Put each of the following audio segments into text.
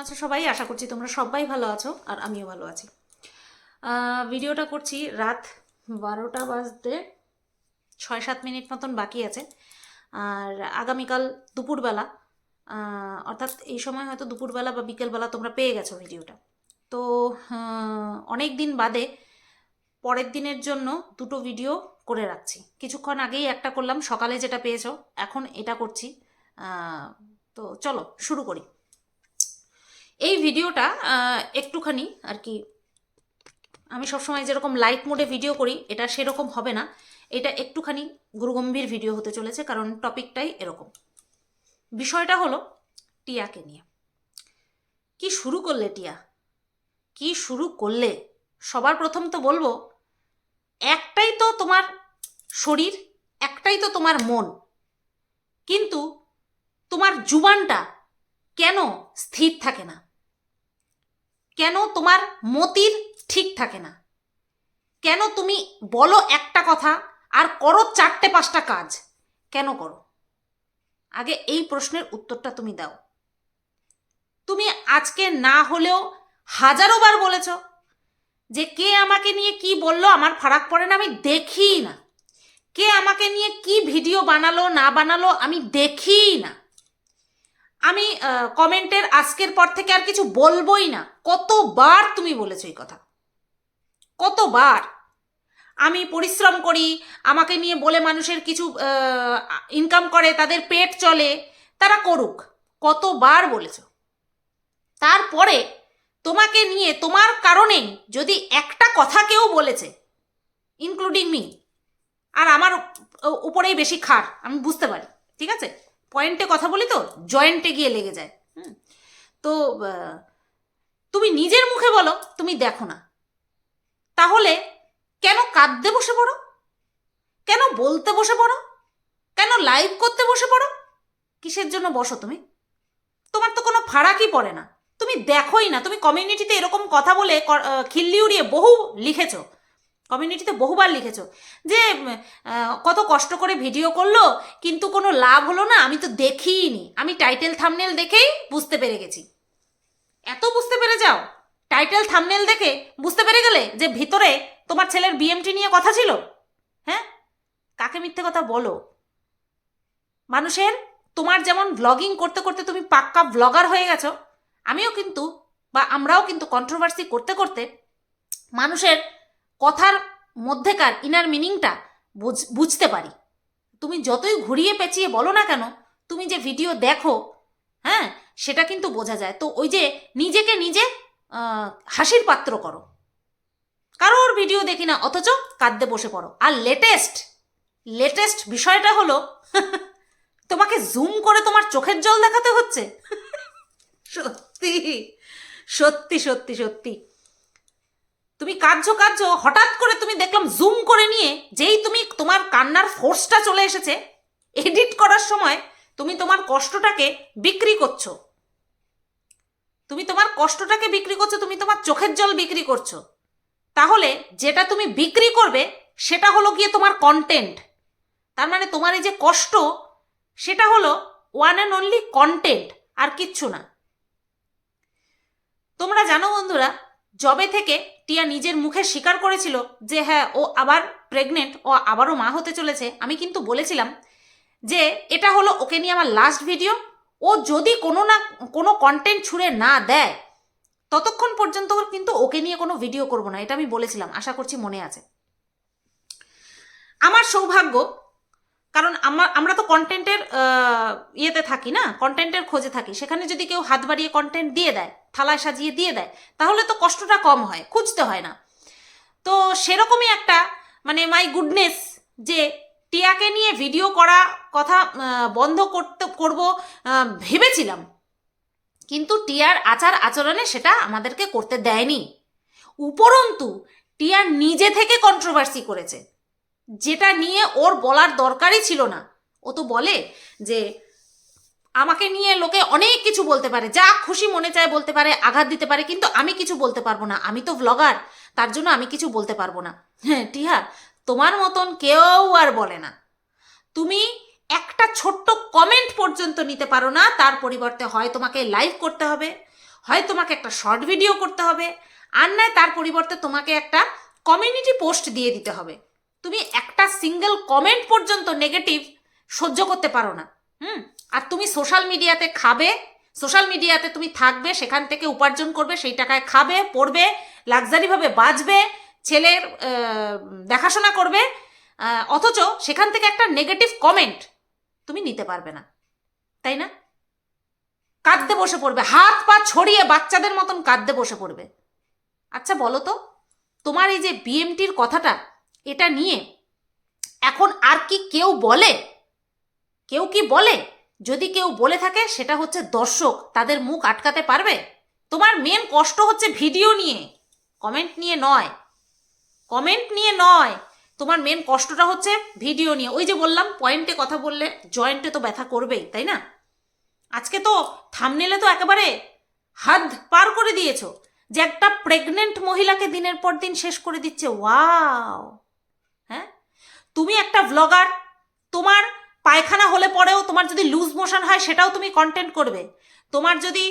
আচ্ছা সবাই আশা করছি তোমরা সবাই ভালো আছো আর আমিও ভালো আছি। ভিডিওটা করছি রাত বারোটা বাজতে ছয় সাত মিনিট মতন বাকি আছে। আর আগামীকাল দুপুরবেলা অর্থাৎ এই সময় হয়তো দুপুরবেলা বা বিকেলবেলা তোমরা পেয়ে গেছো ভিডিওটা। তো অনেক দিন বাদে পরের দিনের জন্য দুটো ভিডিও করে রাখছি। কিছুক্ষণ আগেই একটা করলাম, সকালে যেটা পেয়েছ, এখন এটা করছি। তো চলো, শুরু করি। এই ভিডিওটা একটুখানি আর কি, আমি সবসময় যেরকম লাইট মোডে ভিডিও করি, এটা সেরকম হবে না। এটা একটুখানি গুরুগম্ভীর ভিডিও হতে চলেছে, কারণ টপিকটাই এরকম। বিষয়টা হলো টিয়াকে নিয়ে। কি শুরু করলে টিয়া? কি শুরু করলে? সবার প্রথম তো বলব, একটাই তো তোমার শরীর, একটাই তো তোমার মন। কিন্তু তোমার জুবানটা কেন স্থির থাকে না? কেন তোমার মতির ঠিক থাকে না? কেন তুমি বলো একটা কথা আর করো চারটে পাঁচটা কাজ? কেন করো? আগে এই প্রশ্নের উত্তরটা তুমি দাও। তুমি আজকে না হলেও হাজারো বার বলেছ যে কে আমাকে নিয়ে কি বলল আমার ফারাক পড়ে না, আমি দেখি না। কে আমাকে নিয়ে কি ভিডিও বানালো, না বানালো, আমি দেখি না। আমি কমেন্টের আজকের পর থেকে আর কিছু বলবোই না। কতবার তুমি বলেছ এই কথা? কতবার? আমি পরিশ্রম করি, আমাকে নিয়ে বলে মানুষের কিছু ইনকাম করে, তাদের পেট চলে, তারা করুক। কতবার বলেছ? তারপরে তোমাকে নিয়ে, তোমার কারণেই যদি একটা কথা কেউ বলেছে ইনক্লুডিং মি আর আমার উপরেই বেশি খার, আমি বুঝতে পারি, ঠিক আছে? পয়েন্টে কথা বলি তো, জয়েন্টে গিয়ে লেগে যায়। হুম? তো তুমি নিজের মুখে বলো, তুমি দেখো না। তাহলে কেন কাঁদতে বসে পড়ো? কেন বলতে বসে পড়ো? কেন লাইভ করতে বসে পড়ো? কিসের জন্য বসো তুমি? তোমার তো কোনো ফারাকই পড়ে না। তুমি দেখোই না। তুমি কমিউনিটিতে এরকম কথা বলে খিল্লি উড়িয়ে বহু লিখেছো। কমিউনিটিতে বহুবার লিখেছো যে কত কষ্ট করে ভিডিও করল, কিন্তু কোনো লাভ হলো না, আমি তো দেখিইনি আমি টাইটেল থামনেল দেখেই বুঝতে পেরে গেছি। এত বুঝতে পেরে যাও? টাইটেল থামনেল দেখে বুঝতে পেরে গেলে যে ভিতরে তোমার ছেলের বিএমটি নিয়ে কথা ছিল? হ্যাঁ? কাকে মিথ্যে কথা বলো? মানুষের, তোমার যেমন ব্লগিং করতে করতে তুমি পাক্কা ব্লগার হয়ে গেছো, আমিও কিন্তু বা আমরাও কিন্তু কন্ট্রোভার্সি করতে করতে মানুষের কথার মধ্যেকার ইনার মিনিংটা বুঝতে পারি। তুমি যতই ঘুরিয়ে পেঁচিয়ে বলো না কেন, তুমি যে ভিডিও দেখো হ্যাঁ সেটা কিন্তু বোঝা যায়। তো ওই যে নিজেকে নিজে হাসির পাত্র করো। কারোর ভিডিও দেখি না, অথচ কাঁদতে বসে পড়ো। আর লেটেস্ট লেটেস্ট বিষয়টা হলো, তোমাকে জুম করে তোমার চোখের জল দেখাতে হচ্ছে। সত্যি সত্যি সত্যি সত্যি। তুমি কাঁদছো কাঁদছো, হঠাৎ করে তুমি দেখলাম জুম করে নিয়ে যেই তুমি তোমার কান্নার ফোর্সটা চলে এসেছে এডিট করার সময় তুমি তোমার কষ্টটাকে বিক্রি করছ। তুমি তোমার কষ্টটাকে বিক্রি করছ, তুমি তোমার চোখের জল বিক্রি করছ। তাহলে যেটা তুমি বিক্রি করবে, সেটা হলো গিয়ে তোমার কন্টেন্ট তার মানে তোমার এই যে কষ্ট, সেটা হলো ওয়ান অ্যান্ড অনলি কন্টেন্ট আর কিচ্ছু না। তোমরা জানো বন্ধুরা জবে থেকে টিয়া নিজের মুখে স্বীকার করেছিল যে হ্যাঁ ও আবার প্রেগনেন্ট ও আবারও মা হতে চলেছে। আমি কিন্তু বলেছিলাম যে, এটা হলো ওকে নিয়ে আমার লাস্ট ভিডিও ও যদি কোনো না, কোনো কন্টেন্ট ছুঁড়ে না দেয়, ততক্ষণ পর্যন্ত কিন্তু ওকে নিয়ে কোনো ভিডিও করব না, এটা আমি বলেছিলাম, আশা করছি মনে আছে। আমার সৌভাগ্য কারণ আমার, আমরা তো কন্টেন্টের ইয়েতে থাকি না কন্টেন্টের খোঁজে থাকি। সেখানে যদি কেউ হাত বাড়িয়ে কন্টেন্ট দিয়ে দেয়, থালায় সাজিয়ে দিয়ে দেয়, তাহলে তো কষ্টটা কম হয়, খুঁজতে হয় না। তো সেরকমই একটা মানে মাই গুডনেস যে টিয়াকে নিয়ে ভিডিও করা কথা বন্ধ করতে, করব ভেবেছিলাম। কিন্তু টিয়ার আচার আচরণে সেটা আমাদেরকে করতে দেয়নি। উপরন্তু, টিয়া নিজে থেকে কন্ট্রোভার্সি করেছে। যেটা নিয়ে ওর বলার দরকারই ছিল না। ও তো বলে যে, আমাকে নিয়ে লোকে অনেক কিছু বলতে পারে। যা খুশি মনে চায় বলতে পারে, আঘাত দিতে পারে, কিন্তু আমি কিছু বলতে পারব না। আমি তো ভ্লগার তার জন্য আমি কিছু বলতে পারব না। হ্যাঁ টিহা, তোমার মতন কেউ আর বলে না। তুমি একটা ছোট্ট কমেন্ট পর্যন্ত নিতে পারো না, তার পরিবর্তে হয় তোমাকে লাইভ করতে হবে, হয় তোমাকে একটা শর্ট ভিডিও করতে হবে, আর নয় তার পরিবর্তে তোমাকে একটা কমিউনিটি পোস্ট দিয়ে দিতে হবে। তুমি একটা সিঙ্গেল কমেন্ট পর্যন্ত নেগেটিভ সহ্য করতে পারো না। হুম? আর তুমি সোশ্যাল মিডিয়াতে খাবে সোশ্যাল মিডিয়াতে তুমি থাকবে, সেখান থেকে উপার্জন করবে, সেই টাকায় খাবে, পড়বে লাক্সারিভাবে বাঁচবে, ছেলের দেখাশোনা করবে অথচ সেখান থেকে একটা নেগেটিভ কমেন্ট তুমি নিতে পারবে না। তাই না? কাঁদতে বসে পড়বে, হাত পা ছড়িয়ে বাচ্চাদের মতন কাঁদতে বসে পড়বে। আচ্ছা বলো তো, তোমার এই যে বিএমটির কথাটা এটা নিয়ে এখন আর কি কেউ বলে? কেউ কি বলে? যদি কেউ বলে থাকে, সেটা হচ্ছে দর্শক, তাদের মুখ আটকাতে পারবে? তোমার মেন কষ্ট হচ্ছে ভিডিও নিয়ে। কমেন্ট নিয়ে নয়। কমেন্ট নিয়ে নয়। তোমার মেন কষ্টটা হচ্ছে ভিডিও নিয়ে। ওই যে বললাম পয়েন্টে কথা বললে জয়েন্টে তো ব্যথা করবেই, তাই না? আজকে তো থামনেলে তো একেবারে হাত পার করে দিয়েছ। যে একটা প্রেগনেন্ট মহিলাকে দিনের পর দিন শেষ করে দিচ্ছে ওয়াও তুমি একটা ব্লগার তোমার পায়খানা হলে পরেও তোমার যদি লুজ মোশন হয় সেটাও তুমি কন্টেন্ট করবে। তোমার যদি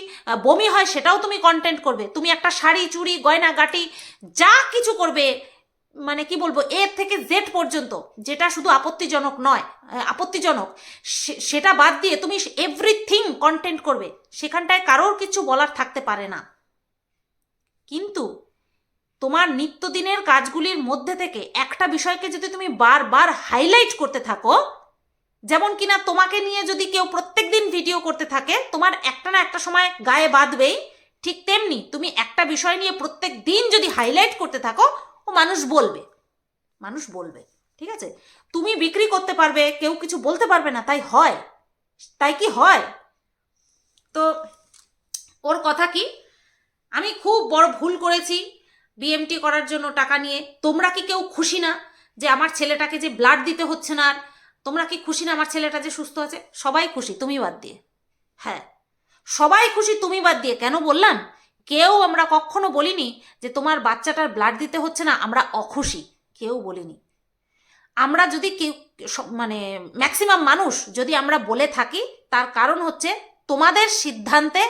বমি হয় সেটাও তুমি কন্টেন্ট করবে। তুমি একটা শাড়ি, চুড়ি, গয়না, গাটি, যা কিছু করবে মানে কি বলব এ থেকে জেড পর্যন্ত, যেটা শুধু আপত্তিজনক নয় আপত্তিজনক সেটা বাদ দিয়ে তুমি এভরিথিং কন্টেন্ট করবে। সেখানটায় কারোর কিছু বলার থাকতে পারে না। কিন্তু তোমার নিত্যদিনের কাজগুলির মধ্যে থেকে একটা বিষয়কে যদি তুমি বারবার হাইলাইট করতে থাকো, যেমন কিনা তোমাকে নিয়ে যদি কেউ প্রত্যেক দিন ভিডিও করতে থাকে, তোমার একটা না একটা সময় গায়ে বাঁধবেই। ঠিক তেমনি তুমি একটা বিষয় নিয়ে প্রত্যেক দিন যদি হাইলাইট করতে থাকো, ও মানুষ বলবে। মানুষ বলবে, ঠিক আছে? তুমি বিক্রি করতে পারবে, কেউ কিছু বলতে পারবে না, তাই হয়। তাই কি হয়? তো ওর কথা কি? আমি খুব বড় ভুল করেছি। বিএমটি করার জন্য টাকা নিয়ে, তোমরা কি কেউ খুশি না যে আমার ছেলেটাকে যে ব্লাড দিতে হচ্ছে না আর? তোমরা কি খুশি না আমার ছেলেটা যে সুস্থ আছে? সবাই খুশি, তুমি বাদ দিয়ে। হ্যাঁ সবাই খুশি, তুমি বাদ দিয়ে। কেন বললাম? কেউ আমরা কখনো বলিনি যে তোমার বাচ্চাটার ব্লাড দিতে হচ্ছে না, আমরা অখুশি। কেউ বলিনি। আমরা যদি কেউ মানে ম্যাক্সিমাম মানুষ যদি আমরা বলে থাকি, তার কারণ হচ্ছে তোমাদের সিদ্ধান্তে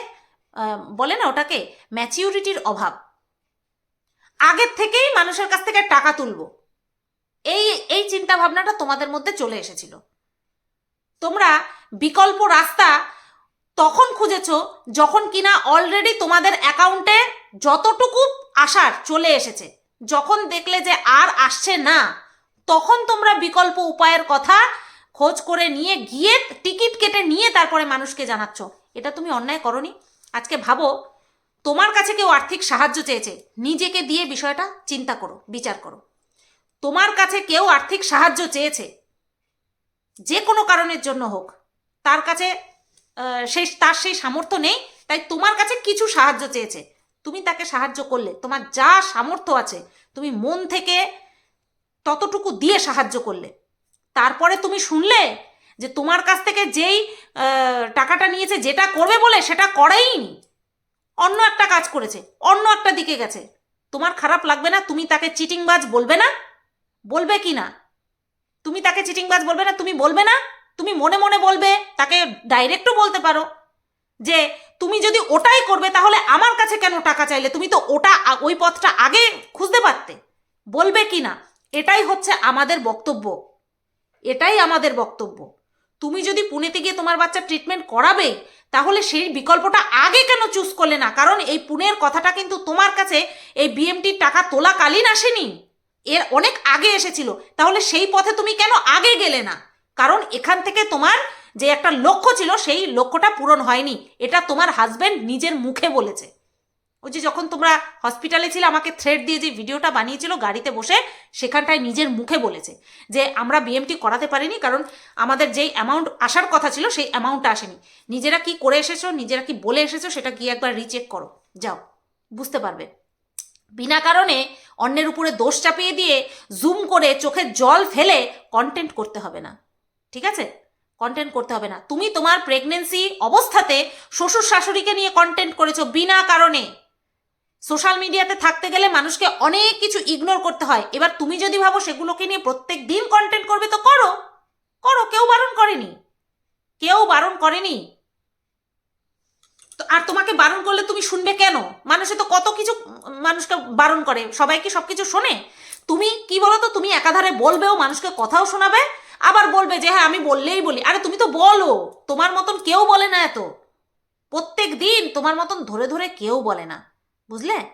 বলে না ওটাকে ম্যাচিউরিটির অভাব। আগের থেকেই মানুষের কাছ থেকে টাকা তুলব। এই এই চিন্তা ভাবনাটা তোমাদের মধ্যে চলে এসেছিল। তোমরা বিকল্প রাস্তা তখন খুঁজেছ যখন কিনা অলরেডি তোমাদের অ্যাকাউন্টে যতটুকু আসার চলে এসেছে। যখন দেখলে যে আর আসছে না, তখন তোমরা বিকল্প উপায়ের কথা খোঁজ করে নিয়ে গিয়ে টিকিট কেটে নিয়ে তারপরে মানুষকে জানাচ্ছ। এটা তুমি অন্যায় করনি। আজকে ভাবো তোমার কাছে কেউ আর্থিক সাহায্য চেয়েছে, নিজেকে দিয়ে বিষয়টা চিন্তা করো, বিচার করো। তোমার কাছে কেউ আর্থিক সাহায্য চেয়েছে, যে কোনো কারণের জন্য হোক, তার কাছে সেই, তার সেই সামর্থ্য নেই, তাই তোমার কাছে কিছু সাহায্য চেয়েছে। তুমি তাকে সাহায্য করলে, তোমার যা সামর্থ্য আছে, তুমি মন থেকে ততটুকু দিয়ে সাহায্য করলে। তারপরে তুমি শুনলে যে তোমার কাছ থেকে যেই টাকাটা নিয়েছে, যেটা করবে বলে সেটা করেইনি। অন্য একটা কাজ করেছে, অন্য একটা দিকে গেছে। তোমার খারাপ লাগবে না, তুমি তাকে চিটিংবাজ বলবে না? বলবে কি না? তুমি তাকে চিটিংবাজ বলবে না, তুমি বলবে না? তুমি মনে মনে বলবে, তাকে ডাইরেক্টও বলতে পারো যে, তুমি যদি ওটাই করবে, তাহলে আমার কাছে কেন টাকা চাইলে? তুমি তো ওটা ওই পথটা আগে খুঁজতে পারতে। বলবে কি না? এটাই হচ্ছে আমাদের বক্তব্য। এটাই আমাদের বক্তব্য। তুমি যদি পুনেতে গিয়ে তোমার বাচ্চা ট্রিটমেন্ট করাবে, তাহলে সেই বিকল্পটা আগে কেন চুজ করলে না? কারণ এই পুনের কথাটা কিন্তু তোমার কাছে এই বিএমটির টাকা তোলাকালীন আসেনি। এর অনেক আগে এসেছিল। তাহলে সেই পথে তুমি কেন আগে গেলে না? কারণ এখান থেকে তোমার যে একটা লক্ষ্য ছিল, সেই লক্ষ্যটা পূরণ হয়নি। এটা তোমার হাজব্যান্ড নিজের মুখে বলেছে। ওই যে যখন তোমরা হসপিটালে ছিল, আমাকে থ্রেড দিয়ে যে ভিডিওটা বানিয়েছিল গাড়িতে বসে, সেখানটায় নিজের মুখে বলেছে যে, আমরা বিএমটি করাতে পারিনি কারণ আমাদের যেই অ্যামাউন্ট আসার কথা ছিল, সেই অ্যামাউন্টটা আসেনি। নিজেরা কি করে এসেছ, নিজেরা কি বলে এসেছ, সেটা গিয়ে একবার রিচেক করো। যাও, বুঝতে পারবে? বিনা কারণে অন্যের উপরে দোষ চাপিয়ে দিয়ে জুম করে চোখে জল ফেলে কন্টেন্ট করতে হবে না। ঠিক আছে? কন্টেন্ট করতে হবে না। তুমি তোমার প্রেগনেন্সি অবস্থাতে শ্বশুর শাশুড়িকে নিয়ে কন্টেন্ট করেছ বিনা কারণে। সোশ্যাল মিডিয়াতে থাকতে গেলে মানুষকে অনেক কিছু ইগনোর করতে হয়। এবার তুমি যদি ভাবো সেগুলোকে নিয়ে প্রত্যেক দিন কন্টেন্ট করবে, তো করো। করো, কেউ বারণ করেনি। কেউ বারণ করেনি। তো আর তোমাকে বারণ করলে তুমি শুনবে কেন? মানুষে তো কত কিছু মানুষকে বারণ করে। সবাই কি সবকিছু শোনে? তুমি কি বলো তো তুমি একাধারে বলবেও মানুষকে কথাও শোনাবে, আবার বলবে যে হ্যাঁ আমি বললেই বলি। আরে তুমি তো বলো, তোমার মতন কেউ বলে না এত। প্রত্যেক দিন তোমার মতন ধরে ধরে কেউ বলে না। বুঝলে?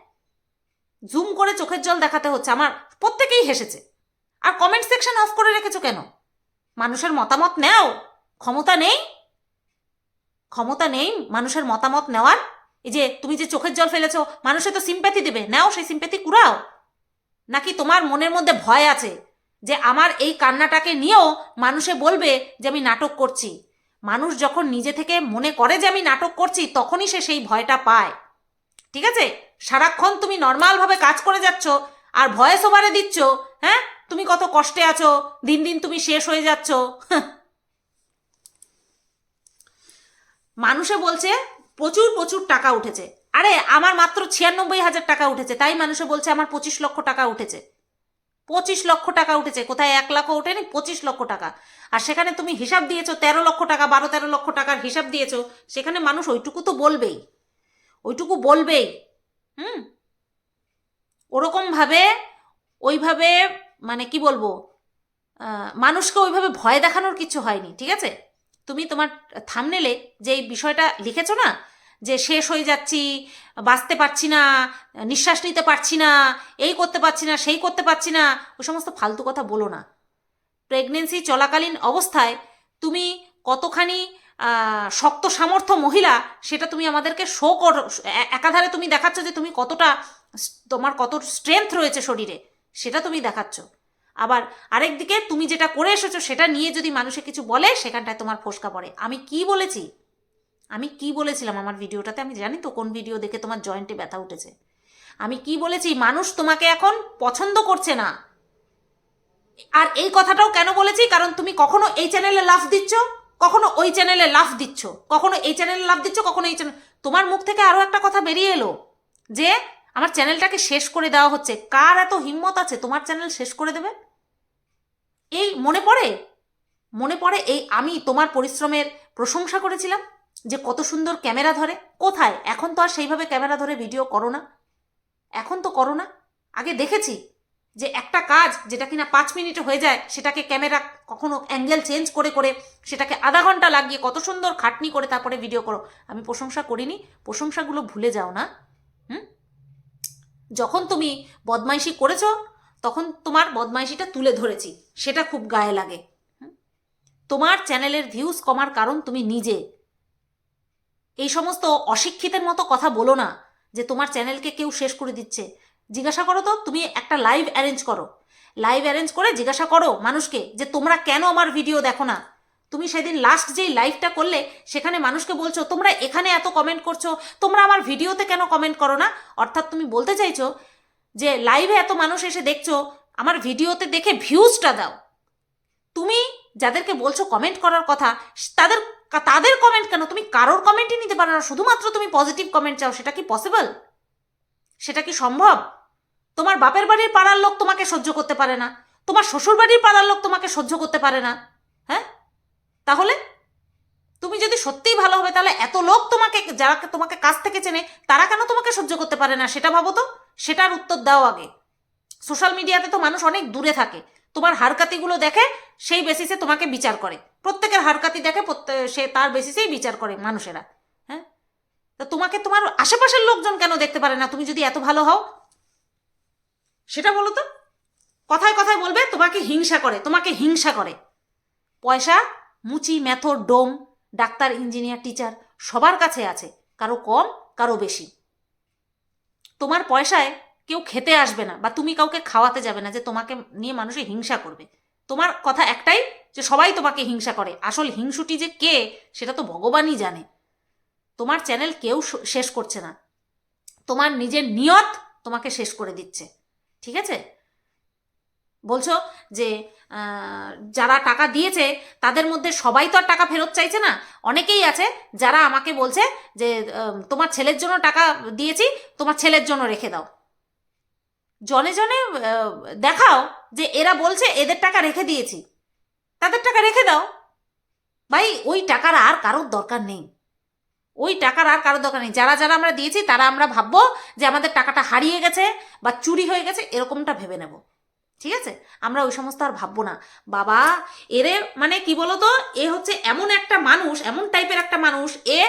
জুম করে চোখের জল দেখাতে হচ্ছে, আমার প্রত্যেকেই হেসেছে। আর কমেন্ট সেকশন অফ করে রেখেছো কেন? মানুষের মতামত নেও। ক্ষমতা নেই? ক্ষমতা নেই মানুষের মতামত নেওয়ার? এই যে তুমি যে চোখের জল ফেলেছো, মানুষে তো সিম্প্যাথি দেবে। নাও সেই সিম্প্যাথি কুড়াও। নাকি তোমার মনের মধ্যে ভয় আছে যে আমার এই কান্নাটাকে নিয়েও মানুষে বলবে যে আমি নাটক করছি? মানুষ যখন নিজে থেকে মনে করে যে আমি নাটক করছি, তখনই সে সেই ভয়টা পায়। ঠিক আছে? সারাক্ষণ তুমি নর্মালভাবে কাজ করে যাচ্ছ আর ভয়েস ওভারে দিচ্ছ হ্যাঁ? তুমি কত কষ্টে আছো, দিন দিন তুমি শেষ হয়ে যাচ্ছ। মানুষে বলছে, প্রচুর প্রচুর টাকা উঠেছে। আরে, আমার মাত্র ছিয়ানব্বই হাজার টাকা উঠেছে, তাই মানুষে বলছে আমার পঁচিশ লক্ষ টাকা উঠেছে। পঁচিশ লক্ষ টাকা উঠেছে, কোথায় এক লাখ ওঠেনি? পঁচিশ লক্ষ টাকা। আর সেখানে তুমি হিসাব দিয়েছ, তেরো লক্ষ টাকা, বারো তেরো লক্ষ টাকার হিসাব দিয়েছ, সেখানে মানুষ ওইটুকু তো বলবেই। ওইটুকু বলবেই। হুম? ওরকমভাবে, ওইভাবে মানে কি বলব মানুষকে ওইভাবে ভয় দেখানোর কিছু হয়নি, ঠিক আছে? তুমি তোমার থামনেলে যে বিষয়টা লিখেছো না, যে শেষ হয়ে যাচ্ছি, বাঁচতে পারছি না, নিঃশ্বাস নিতে পারছি না, এই করতে পারছি না, সেই করতে পারছি না, ওই সমস্ত ফালতু কথা বলো না। প্রেগনেন্সি চলাকালীন অবস্থায় তুমি কতখানি শক্ত সামর্থ্য মহিলা, সেটা তুমি আমাদেরকে শো কর একাধারে তুমি দেখাচ্ছ যে তুমি কতটা তোমার কত স্ট্রেংথ রয়েছে শরীরে, সেটা তুমি দেখাচ্ছ। আবার আরেকদিকে তুমি যেটা করে এসেছ, সেটা নিয়ে যদি মানুষে কিছু বলে, সেখানটায় তোমার ফোসকা পড়ে। আমি কি বলেছি? আমি কি বলেছিলাম আমার ভিডিওটাতে? আমি জানি তো কোন ভিডিও দেখে তোমার জয়েন্টে ব্যথা উঠেছে। আমি কি বলেছি? মানুষ তোমাকে এখন পছন্দ করছে না। আর এই কথাটাও কেন বলেছি? কারণ তুমি কখনো এই চ্যানেলে লাভ দিচ্ছ? কখনো ওই চ্যানেলে লাভ দিচ্ছ? কখনো এই চ্যানেলে লাভ দিচ্ছ? কখনো এই চ্যানেল তোমার মুখ থেকে আরও একটা কথা বেরিয়ে এলো যে, আমার চ্যানেলটাকে শেষ করে দেওয়া হচ্ছে। কার এত হিম্মত আছে? তোমার চ্যানেল শেষ করে দেবে? এই মনে পড়ে? মনে পড়ে এই আমি তোমার পরিশ্রমের প্রশংসা করেছিলাম যে কত সুন্দর ক্যামেরা ধরে। কোথায়? এখন তো আর সেইভাবে ক্যামেরা ধরে ভিডিও করো না। এখন তো করো না। আগে দেখেছি যে একটা কাজ যেটা কিনা পাঁচ মিনিটে হয়ে যায়, সেটাকে ক্যামেরা কখনো অ্যাঙ্গেল চেঞ্জ করে করে সেটাকে আধা ঘণ্টা লাগিয়ে কত সুন্দর খাটনি করে তারপরে ভিডিও করো। আমি প্রশংসা করিনি, প্রশংসাগুলো ভুলে যাও না। হুম? যখন তুমি বদমাইশি করেছ, তখন তোমার বদমাইশিটা তুলে ধরেছি, সেটা খুব গায়ে লাগে? তোমার চ্যানেলের ভিউজ কমার কারণ তুমি নিজে। এই সমস্ত অশিক্ষিতের মতো কথা বলো না, যে তোমার চ্যানেলকে কেউ শেষ করে দিচ্ছে। জিজ্ঞাসা করো তো, তুমি একটা লাইভ অ্যারেঞ্জ করো। লাইভ অ্যারেঞ্জ করে জিজ্ঞাসা করো মানুষকে যে তোমরা কেন আমার ভিডিও দেখো না? তুমি সেদিন লাস্ট যেই লাইভটা করলে, সেখানে মানুষকে বলছো, তোমরা এখানে এত কমেন্ট করছ, তোমরা আমার ভিডিওতে কেন কমেন্ট করো না? অর্থাৎ তুমি বলতে চাইছো যে লাইভে এত মানুষ এসে দেখছ, আমার ভিডিওতে দেখে ভিউজটা দাও। তুমি যাদেরকে বলছো কমেন্ট করার কথা, তাদের তাদের কমেন্ট কেন? তুমি কারোর কমেন্টই নিতে পারো না, শুধুমাত্র তুমি পজিটিভ কমেন্ট চাও, সেটা কি পসিবল সেটা কি সম্ভব? তোমার বাপের বাড়ির পাড়ার লোক তোমাকে সহ্য করতে পারে না। তোমার শ্বশুর বাড়ির পাড়ার লোক তোমাকে সহ্য করতে পারে না। হ্যাঁ? তাহলে? তুমি যদি সত্যিই ভালো হবে, তাহলে এত লোক তোমাকে, যারা তোমাকে কাছ থেকে চেনে, তারা কেন তোমাকে সহ্য করতে পারে না? সেটা ভাবো তো। সেটার উত্তর দাও আগে। সোশ্যাল মিডিয়াতে তো মানুষ অনেক দূরে থাকে। তোমার হারকাতিগুলো দেখে, সেই বেসিসে তোমাকে বিচার করে। প্রত্যেকের হারকাতি দেখে সে তার বেসিসেই বিচার করে মানুষেরা। হ্যাঁ? তা তোমাকে তোমার আশেপাশের লোকজন কেন দেখতে পারে না? তুমি যদি এত ভালো হও সেটা বলো তো। কথায় কথায় বলবে, তোমাকে হিংসা করে, তোমাকে হিংসা করে। পয়সা, মুচি, মেথর, ডোম, ডাক্তার, ইঞ্জিনিয়ার, টিচার, সবার কাছে আছে, কারও কম, কারও বেশি। তোমার পয়সায় কেউ খেতে আসবে না বা তুমি কাউকে খাওয়াতে যাবে না যে তোমাকে নিয়ে মানুষে হিংসা করবে। তোমার কথা একটাই যে সবাই তোমাকে হিংসা করে। আসল হিংসুটি যে কে, সেটা তো ভগবানই জানে। তোমার চ্যানেল কেউ শেষ করছে না। তোমার নিজের নিয়ত তোমাকে শেষ করে দিচ্ছে। ঠিক আছে? বলছো যে যারা টাকা দিয়েছে, তাদের মধ্যে সবাই তো আর টাকা ফেরত চাইছে না? অনেকেই আছে যারা আমাকে বলছে যে তোমার ছেলের জন্য টাকা দিয়েছি, তোমার ছেলের জন্য রেখে দাও। জনে জনে দেখাও যে এরা বলছে এদের টাকা রেখে দিয়েছি। তাদের টাকা রেখে দাও। ভাই, ওই টাকার আর কারোর দরকার নেই। ওই টাকার আর কারও দরকার নেই। যারা যারা আমরা দিয়েছি, তারা আমরা ভাববো যে আমাদের টাকাটা হারিয়ে গেছে বা চুরি হয়ে গেছে, এরকমটা ভেবে নেব। ঠিক আছে? আমরা ওই সমস্ত আর ভাববো না। বাবা, এরে মানে কি বলতো? এ হচ্ছে এমন একটা মানুষ, এমন টাইপের একটা মানুষ, এ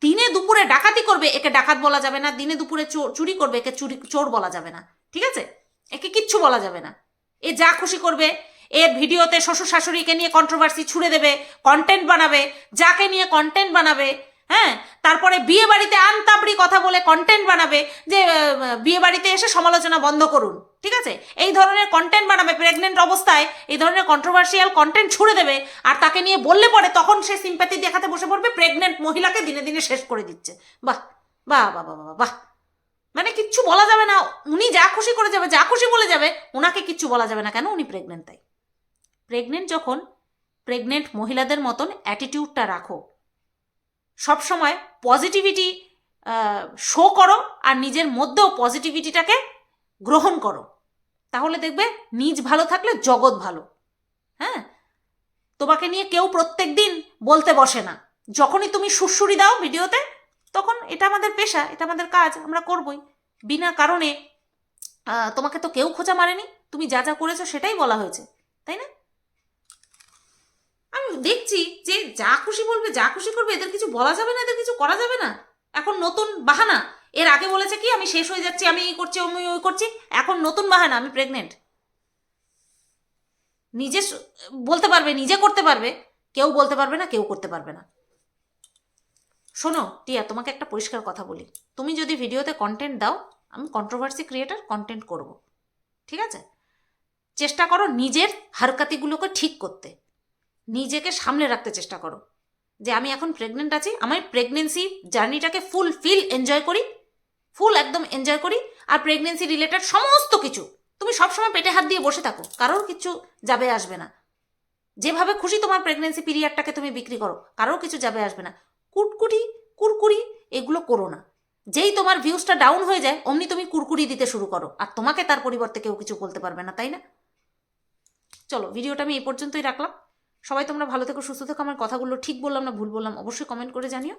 দিনে দুপুরে ডাকাতি করবে, একে ডাকাত বলা যাবে না, দিনে দুপুরে চোর করবে, একে চুরি, চোর বলা যাবে না। ঠিক আছে? একে কিচ্ছু বলা যাবে না। এ যা খুশি করবে, এর ভিডিওতে শ্বশুর শাশুড়িকে নিয়ে কন্ট্রোভার্সি ছুড়ে দেবে কন্টেন্ট বানাবে, যাকে নিয়ে কন্টেন্ট বানাবে হ্যাঁ? তারপরে বিয়ে বাড়িতে আনতাবড়ি কথা বলে কন্টেন্ট বানাবে, যে বিয়ে বাড়িতে এসে সমালোচনা বন্ধ করুন, ঠিক আছে? এই ধরনের কন্টেন্ট বানাবে প্রেগনেন্ট অবস্থায় এই ধরনের কন্ট্রোভার্সিয়াল কন্টেন্ট ছুড়ে দেবে, আর তাকে নিয়ে বললে পরে তখন সে সিম্প্যাথি দেখাতে বসে পড়বে প্রেগনেন্ট মহিলাকে দিনে দিনে শেষ করে দিচ্ছে। বাহ বাহ বাহ বাহ বাহ বাহ। মানে কিচ্ছু বলা যাবে না, উনি যা খুশি করে যাবে, যা খুশি বলে যাবে ওনাকে কিচ্ছু বলা যাবে না, কেন উনি প্রেগনেন্ট তাই? প্রেগনেন্ট যখন প্রেগনেন্ট মহিলাদের মতন অ্যাটিটিউডটা রাখো সবসময় পজিটিভিটি শো করো আর নিজের মধ্যেও পজিটিভিটিটাকে গ্রহণ করো। তাহলে দেখবে নিজ ভালো থাকলে জগৎ ভালো। হ্যাঁ? তোমাকে নিয়ে কেউ প্রত্যেক দিন বলতে বসে না। যখনই তুমি সুরসুরি দাও ভিডিওতে, তখন এটা আমাদের পেশা, এটা আমাদের কাজ, আমরা করবই। বিনা কারণে তোমাকে তো কেউ খোঁচা মারেনি। তুমি যা যা করেছ সেটাই বলা হয়েছে, তাই না? দেখছি যে যা খুশি বলবে, যা খুশি করবে, এদের কিছু বলা যাবে না, এদের কিছু করা যাবে না। এখন নতুন বাহানা। এর আগে বলেছে কি, আমি শেষ হয়ে যাচ্ছি, আমি এই করছি, আমি ওই করছি, এখন নতুন বাহানা, আমি প্রেগনেন্ট নিজে বলতে পারবে, নিজে করতে পারবে, কেউ বলতে পারবে না, কেউ করতে পারবে না। শোনো, টিয়া, তোমাকে একটা পরিষ্কার কথা বলি। তুমি যদি ভিডিওতে কন্টেন্ট দাও, আমি কন্ট্রোভার্সি ক্রিয়েটার কন্টেন্ট করব। ঠিক আছে? চেষ্টা করো নিজের হারকাতিগুলোকে ঠিক করতে। নিজেকে সামলে রাখতে চেষ্টা করো। যে আমি এখন প্রেগনেন্ট আছি, আমার প্রেগনেন্সি জার্নিটাকে ফুল ফিল এনজয় করি ফুল একদম এনজয় করি, আর প্রেগনেন্সি রিলেটেড সমস্ত কিছু তুমি সবসময় পেটে হাত দিয়ে বসে থাকো, কারোর কিছু যাবে আসবে না। যেভাবে খুশি তোমার প্রেগনেন্সি পিরিয়ডটাকে তুমি বিক্রি করো, কারোর কিছু যাবে আসবে না। কুটকুটি, কুরকুরি, এগুলো করো না। যেই তোমার ভিউজটা ডাউন হয়ে যায়, অমনি তুমি কুরকুরি দিতে শুরু করো, আর তোমাকে তার পরিবর্তে কেউ কিছু বলতে পারবে না, তাই না? চলো ভিডিওটা আমি এই পর্যন্তই রাখলাম। সবাই তোমরা ভালো থেকো, সুস্থ থেকো। আমার কথাগুলো ঠিক বললাম না, ভুল বললাম, অবশ্যই কমেন্ট করে জানিও।